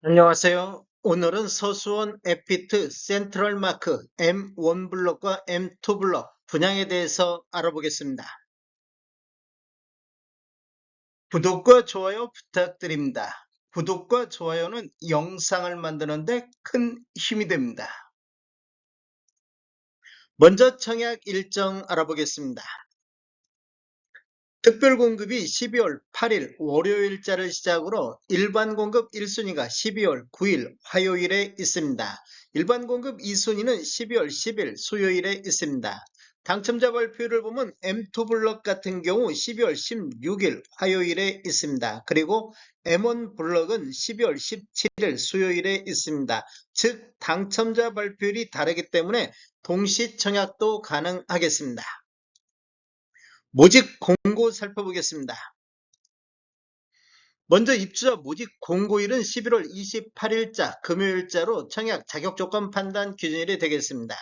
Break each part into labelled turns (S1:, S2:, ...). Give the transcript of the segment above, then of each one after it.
S1: 안녕하세요. 오늘은 서수원 에피트 센트럴 마크 M1 블럭과 M2 블럭 분양에 대해서 알아보겠습니다. 구독과 좋아요 부탁드립니다. 구독과 좋아요는 영상을 만드는데 큰 힘이 됩니다. 먼저 청약 일정 알아보겠습니다. 특별 공급이 12월 8일 월요일자를 시작으로 일반 공급 1순위가 12월 9일 화요일에 있습니다. 일반 공급 2순위는 12월 10일 수요일에 있습니다. 당첨자 발표를 보면 M2 블럭 같은 경우 12월 16일 화요일에 있습니다. 그리고 M1 블럭은 12월 17일 수요일에 있습니다. 즉 당첨자 발표율이 다르기 때문에 동시 청약도 가능하겠습니다. 모집 공 고 살펴보겠습니다. 먼저 입주자 모집 공고일은 11월 28일자 금요일자로 청약 자격 조건 판단 기준일이 되겠습니다.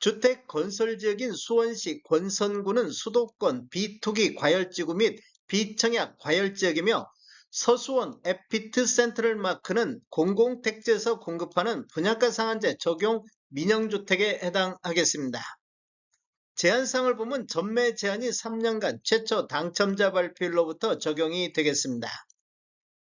S1: 주택 건설 지역인 수원시 권선구는 수도권 비투기 과열지구 및 비청약 과열지역이며 서수원 에피트 센트럴 마크는 공공택지에서 공급하는 분양가 상한제 적용 민영주택에 해당하겠습니다. 제한상을 보면 전매 제한이 3년간 최초 당첨자 발표일로부터 적용이 되겠습니다.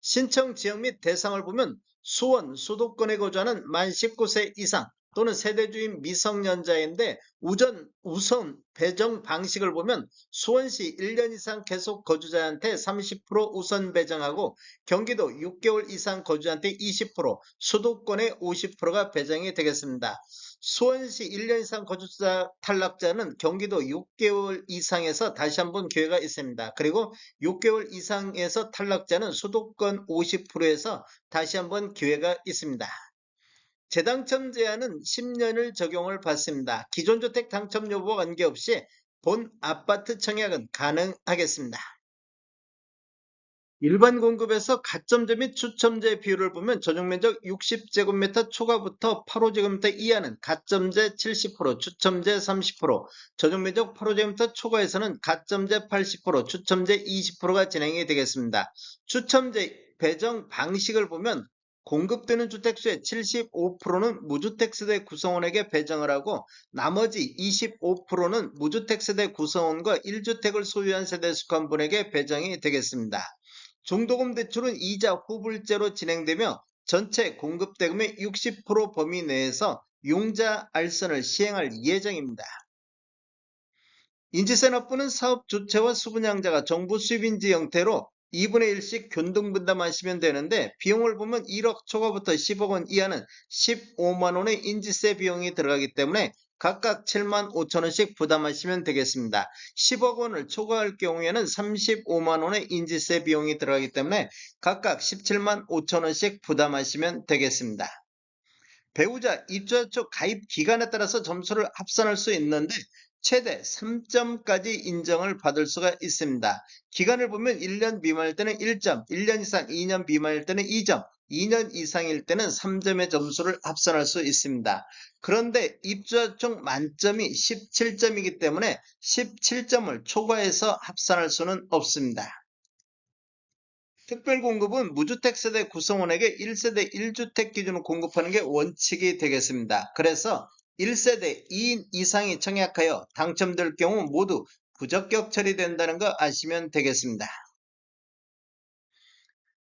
S1: 신청 지역 및 대상을 보면 수원, 수도권에 거주하는 만 19세 이상 또는 세대주인 미성년자인데 우전, 우선 배정 방식을 보면 수원시 1년 이상 계속 거주자한테 30% 우선 배정하고 경기도 6개월 이상 거주자한테 20%, 수도권에 50%가 배정이 되겠습니다. 수원시 1년 이상 거주자 탈락자는 경기도 6개월 이상에서 다시 한번 기회가 있습니다. 그리고 6개월 이상에서 탈락자는 수도권 50%에서 다시 한번 기회가 있습니다. 재당첨 제한은 10년을 적용을 받습니다. 기존 주택 당첨 여부와 관계없이 본 아파트 청약은 가능하겠습니다. 일반 공급에서 가점제 및 추첨제 비율을 보면 전용면적 60제곱미터 초과부터 8호제곱미터 이하는 가점제 70%, 추첨제 30%, 전용면적 8호제곱미터 초과에서는 가점제 80%, 추첨제 20%가 진행이 되겠습니다. 추첨제 배정 방식을 보면 공급되는 주택수의 75%는 무주택세대 구성원에게 배정을 하고 나머지 25%는 무주택세대 구성원과 1주택을 소유한 세대 속한 분에게 배정이 되겠습니다. 중도금 대출은 이자 후불제로 진행되며 전체 공급대금의 60% 범위 내에서 융자 알선을 시행할 예정입니다. 인지산업부는 사업 주체와 수분양자가 정부 수입인지 형태로 2분의 1씩 균등분담하시면 되는데 비용을 보면 1억 초과부터 10억 원 이하는 15만 원의 인지세 비용이 들어가기 때문에 각각 7만 5천 원씩 부담하시면 되겠습니다. 10억 원을 초과할 경우에는 35만 원의 인지세 비용이 들어가기 때문에 각각 17만 5천 원씩 부담하시면 되겠습니다. 배우자 입주자 쪽 가입 기간에 따라서 점수를 합산할 수 있는데 최대 3점까지 인정을 받을 수가 있습니다. 기간을 보면 1년 미만일 때는 1점, 1년 이상 2년 미만일 때는 2점, 2년 이상일 때는 3점의 점수를 합산할 수 있습니다. 그런데 입주자 총 만점이 17점이기 때문에 17점을 초과해서 합산할 수는 없습니다. 특별공급은 무주택 세대 구성원에게 1세대 1주택 기준으로 공급하는 게 원칙이 되겠습니다. 그래서 1세대 2인 이상이 청약하여 당첨될 경우 모두 부적격 처리된다는 거 아시면 되겠습니다.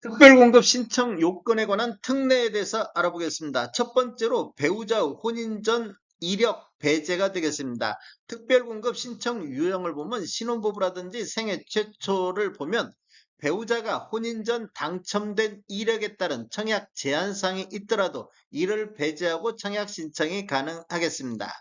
S1: 특별공급 신청 요건에 관한 특례에 대해서 알아보겠습니다. 첫 번째로 배우자 혼인 전 이력 배제가 되겠습니다. 특별공급 신청 유형을 보면 신혼부부라든지 생애 최초를 보면 배우자가 혼인 전 당첨된 이력에 따른 청약 제한사항이 있더라도 이를 배제하고 청약 신청이 가능하겠습니다.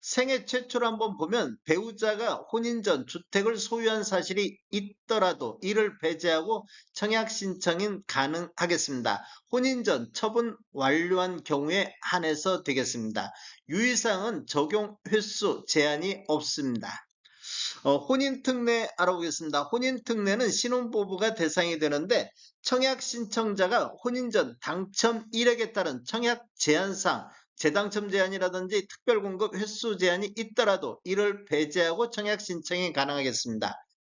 S1: 생애 최초로 한번 보면 배우자가 혼인 전 주택을 소유한 사실이 있더라도 이를 배제하고 청약 신청이 가능하겠습니다. 혼인 전 처분 완료한 경우에 한해서 되겠습니다. 유의사항은 적용 횟수 제한이 없습니다. 어, 혼인특례 알아보겠습니다. 혼인특례는 신혼부부가 대상이 되는데 청약 신청자가 혼인 전 당첨 이력에 따른 청약 제한상 재당첨 제한이라든지 특별공급 횟수 제한이 있더라도 이를 배제하고 청약 신청이 가능하겠습니다.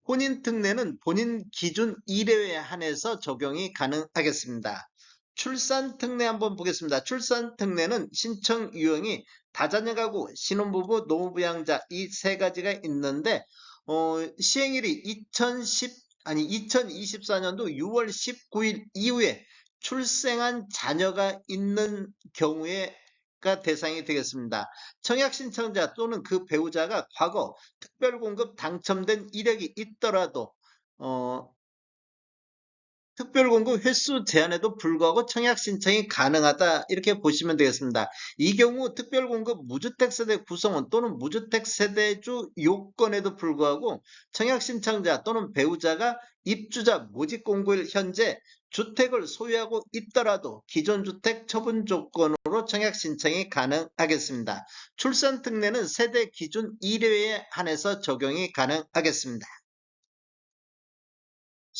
S1: 혼인 특례는 본인 기준 1회에 한해서 적용이 가능하겠습니다. 출산 특례 한번 보겠습니다. 출산 특례는 신청 유형이 다자녀 가구, 신혼부부, 노부양자 이 세 가지가 있는데 어, 시행일이 2010 아니 2024년도 6월 19일 이후에 출생한 자녀가 있는 경우에 가 대상이 되겠습니다. 청약 신청자 또는 그 배우자가 과거 특별공급 당첨된 이력이 있더라도 어, 특별공급 횟수 제한에도 불구하고 청약 신청이 가능하다 이렇게 보시면 되겠습니다. 이 경우 특별공급 무주택 세대 구성원 또는 무주택 세대주 요건에도 불구하고 청약 신청자 또는 배우자가 입주자 모집 공고일 현재 주택을 소유하고 있더라도 기존 주택 처분 조건으로 청약 신청이 가능하겠습니다. 출산 특례는 세대 기준 1회에 한해서 적용이 가능하겠습니다.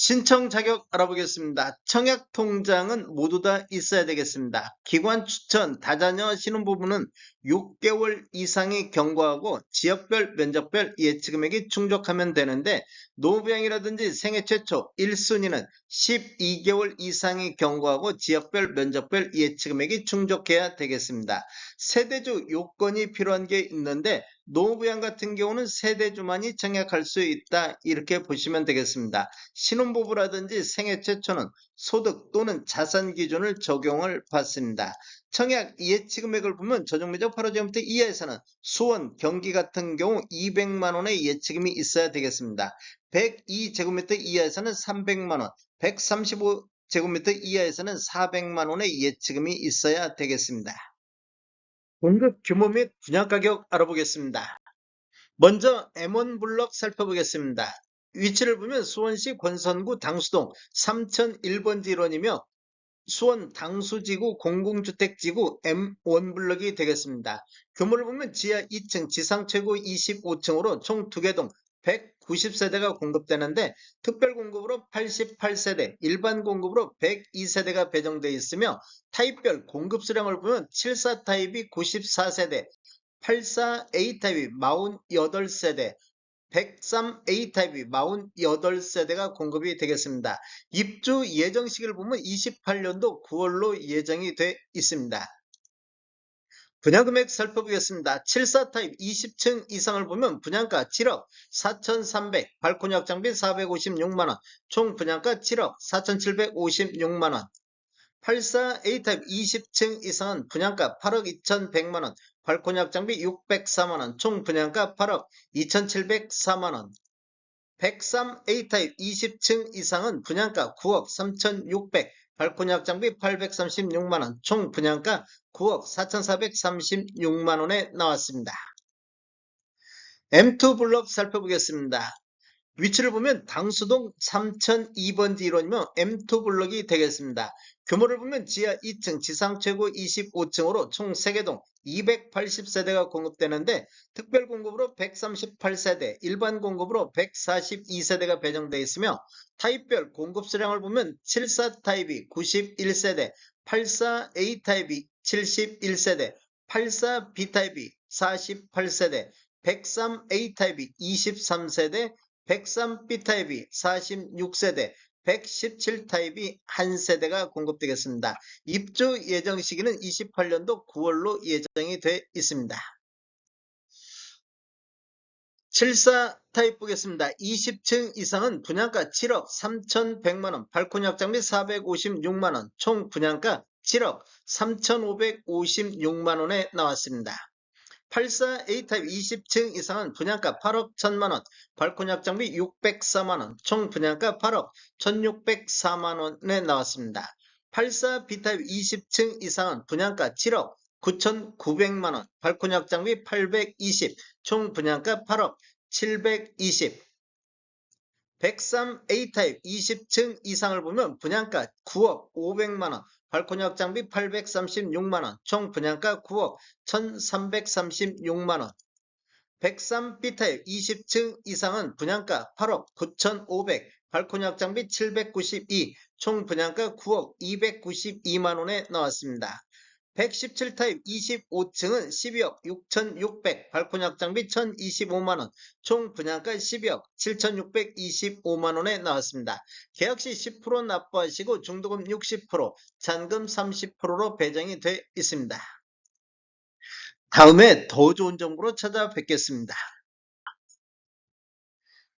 S1: 신청 자격 알아보겠습니다. 청약 통장은 모두 다 있어야 되겠습니다. 기관 추천 다자녀 신혼부부는 6개월 이상이 경과하고 지역별 면적별 예치금액이 충족하면 되는데 노부양이라든지 생애 최초 1순위는 12개월 이상이 경과하고 지역별 면적별 예치금액이 충족해야 되겠습니다. 세대주 요건이 필요한 게 있는데 노부양 같은 경우는 세대주만이 청약할 수 있다 이렇게 보시면 되겠습니다. 신혼부부라든지 생애 최초는 소득 또는 자산 기준을 적용을 받습니다. 청약 예치금액을 보면 조정면적 8호제곱미터 이하에서는 수원, 경기 같은 경우 200만원의 예치금이 있어야 되겠습니다. 102제곱미터 이하에서는 300만원, 135제곱미터 이하에서는 400만원의 예치금이 있어야 되겠습니다. 공급 규모 및 분양 가격 알아보겠습니다. 먼저 M1 블럭 살펴보겠습니다. 위치를 보면 수원시 권선구 당수동 3001번지 1원이며 수원 당수지구 공공주택지구 M1 블럭이 되겠습니다. 규모를 보면 지하 2층, 지상 최고 25층으로 총 2개 동 190세대가 공급되는데 특별 공급으로 88세대, 일반 공급으로 102세대가 배정되어 있으며 타입별 공급 수량을 보면 74 타입이 94세대, 84A 타입이 48세대, 103A 타입이 48세대가 공급이 되겠습니다. 입주 예정 시기를 보면 28년도 9월로 예정이 돼 있습니다. 분양금액 살펴보겠습니다. 74 타입 20층 이상을 보면 분양가 7억 4,300, 발코니 확장비 456만원, 총 분양가 7억 4,756만원. 84A 타입 20층 이상은 분양가 8억 2,100만원, 발코니 확장비 604만원, 총 분양가 8억 2,704만원. 103A 타입 20층 이상은 분양가 9억 3,600, 발코니 확장비 836만원, 총 분양가 9억 4,436만원에 나왔습니다. M2 블럭 살펴보겠습니다. 위치를 보면 당수동 3002번지 1원이며 M2 블럭이 되겠습니다. 규모를 보면 지하 2층, 지상 최고 25층으로 총 3개 동 280세대가 공급되는데 특별 공급으로 138세대, 일반 공급으로 142세대가 배정되어 있으며 타입별 공급 수량을 보면 74 타입이 91세대, 84A 타입이 71세대, 84B 타입이 48세대, 103A 타입이 23세대, 103B 타입이 46세대, 117 타입이 한 세대가 공급되겠습니다. 입주 예정 시기는 28년도 9월로 예정이 돼 있습니다. 74 타입 보겠습니다. 20층 이상은 분양가 7억 3,100만원, 발코니 확장 비 456만원, 총 분양가 7억 3,556만원에 나왔습니다. 84A 타입 20층 이상은 분양가 8억 1천만원, 발코니 확장비 604만원, 총 분양가 8억 1604만원에 나왔습니다. 84B 타입 20층 이상은 분양가 7억 9,900만원, 발코니 확장비 820, 총 분양가 8억 720. 103A 타입 20층 이상을 보면 분양가 9억 500만원, 발코니 확장 비 836만원, 총 분양가 9억 1336만원. 103B 타입 20층 이상은 분양가 8억 9500, 발코니 확장비 792, 총 분양가 9억 292만원에 나왔습니다. 117 타입 25층은 12억 6,600, 발코니 확장비 1,025만원, 총 분양가 12억 7,625만원에 나왔습니다. 계약 시 10% 납부하시고 중도금 60%, 잔금 30%로 배정이 돼 있습니다. 다음에 더 좋은 정보로 찾아뵙겠습니다.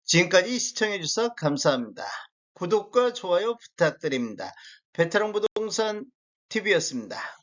S1: 지금까지 시청해주셔서 감사합니다. 구독과 좋아요 부탁드립니다. 베테랑 부동산 TV였습니다.